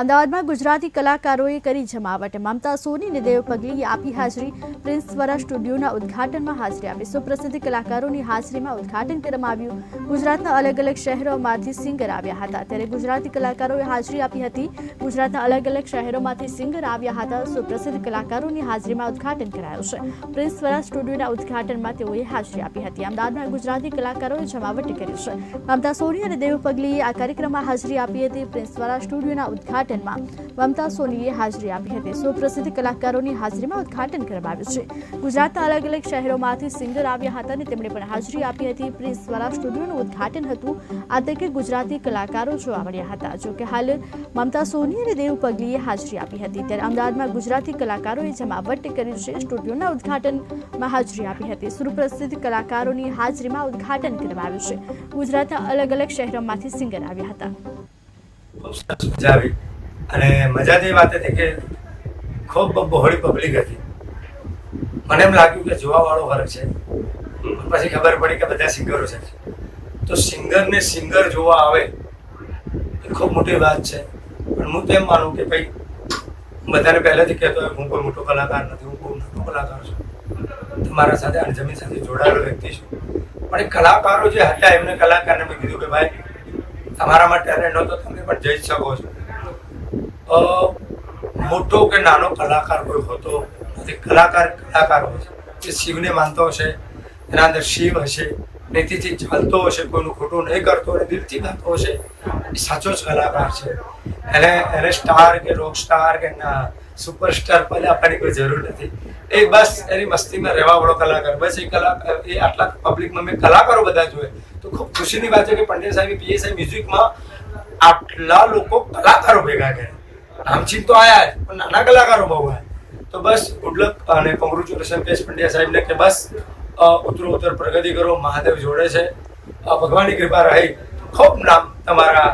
અમદાવાદમાં ગુજરાતી કલાકારોએ કરી જમાવટ. મમતા સોની અને દેવ પગલી આપી હાજરી. પ્રિન્સ સ્વરા સ્ટુડિયોના ઉદ્ઘાટનમાં હાજરી આપી. સુપ્રસિદ્ધ કલાકારોની હાજરીમાં ઉદ્ઘાટન કરવામાં આવ્યું. ગુજરાતના અલગ અલગ શહેરોમાંથી સિંગર આવ્યા હતા. ત્યારે ગુજરાતી કલાકારોએ હાજરી આપી હતી. ગુજરાતના અલગ અલગ શહેરોમાંથી સિંગર આવ્યા હતા. સુપ્રસિદ્ધ કલાકારોની હાજરીમાં ઉદ્ઘાટન કરાયું છે. પ્રિન્સ સ્વરા સ્ટુડિયોના ઉદ્ઘાટનમાં તેઓએ હાજરી આપી હતી. અમદાવાદમાં ગુજરાતી કલાકારોએ જમાવટ કરી છે. મમતા સોની અને દેવ પગલીએ આ કાર્યક્રમમાં હાજરી આપી હતી. પ્રિન્સ સ્વરા સ્ટુડિયોના ઉદ્ઘાટનમાં મમતા સોનીએ હાજરી આપી હતી. સુપ્રસિદ્ધ કલાકારોની હાજરીમાં ઉદઘાટન કરવામાં આવ્યું છે. ગુજરાતના અલગ અલગ શહેરોમાંથી સિંગર આવ્યા હતા અને તેમણે પણ હાજરી આપી હતી. પ્રિન્સ દ્વારા સ્ટુડિયોનું ઉદ્ઘાટન હતું. આ તકે ગુજરાતી કલાકારો જોવા મળ્યા હતા. જો કે હાલ મમતા સોની અને દેવ પગલીએ હાજરી આપી હતી. ત્યારે અમદાવાદમાં ગુજરાતી કલાકારોએ જમાવટ કરી છે. સ્ટુડિયોના ઉદ્ઘાટનમાં હાજરી આપી હતી. સુપ્રસિદ્ધ કલાકારોની હાજરીમાં ઉદ્ઘાટન કરવામાં આવ્યું છે. ગુજરાતના અલગ અલગ શહેરોમાંથી સિંગર આવ્યા હતા. અને મજા તો વાત હતી કે ખૂબ બહોળી પબ્લિક હતી. મને એમ લાગ્યું કે જોવાવાળો વર્ગ છે. પછી ખબર પડી કે બધા સિંગરો છે. તો સિંગરને સિંગર જોવા આવે એ ખૂબ મોટી વાત છે. પણ હું તો એમ માનું કે ભાઈ બધાને પહેલેથી કહેતો હોય હું કોઈ મોટો કલાકાર નથી, હું બહુ મોટો કલાકાર છું. તમારા સાથે અને જમીન સાથે જોડાયેલો વ્યક્તિ છું. પણ એ કલાકારો જે હતા એમને કલાકારને મેં કીધું કે ભાઈ તમારામાં ટેલેન્ટ હોય તો તમે પણ જઈ શકો છો. મોટો કે નાનો કલાકાર કોઈ હોતો નથી. કલાકાર કલાકાર હોય છે. જે શિવને માનતો હશે, એના અંદર શિવ હશે, નીતિથી ચાલતો હશે, કોઈનું ખોટું નહીં કરતો અને દિલથી ગાતો હશે, એ સાચો જ કલાકાર છે. એને એને સ્ટાર કે રોક સ્ટાર કે ના સુપરસ્ટાર પણ આપવાની કોઈ જરૂર નથી. એ બસ એની મસ્તીમાં રહેવા વાળો કલાકાર. બસ એ કલાકાર એ આટલા પબ્લિકમાં મેં કલાકારો બધા જોયે. તો ખૂબ ખુશીની વાત છે કે પંડ્યા સાહેબ પીએસઆઈ મ્યુઝિકમાં આટલા લોકો કલાકારો ભેગા કર્યા. નામચીન તો આયા જ, પણ નાના કલાકારો બહુ આયા. તો બસ ઉડલક અને કોંગ્રેચ્યુલેશન કેશ પંડ્યા સાહેબને કે બસ ઉતરો, ઉતર, પ્રગતિ કરો, મહાદેવ જોડે છે. ભગવાનની કૃપા રહી. ખૂબ નામ તમારા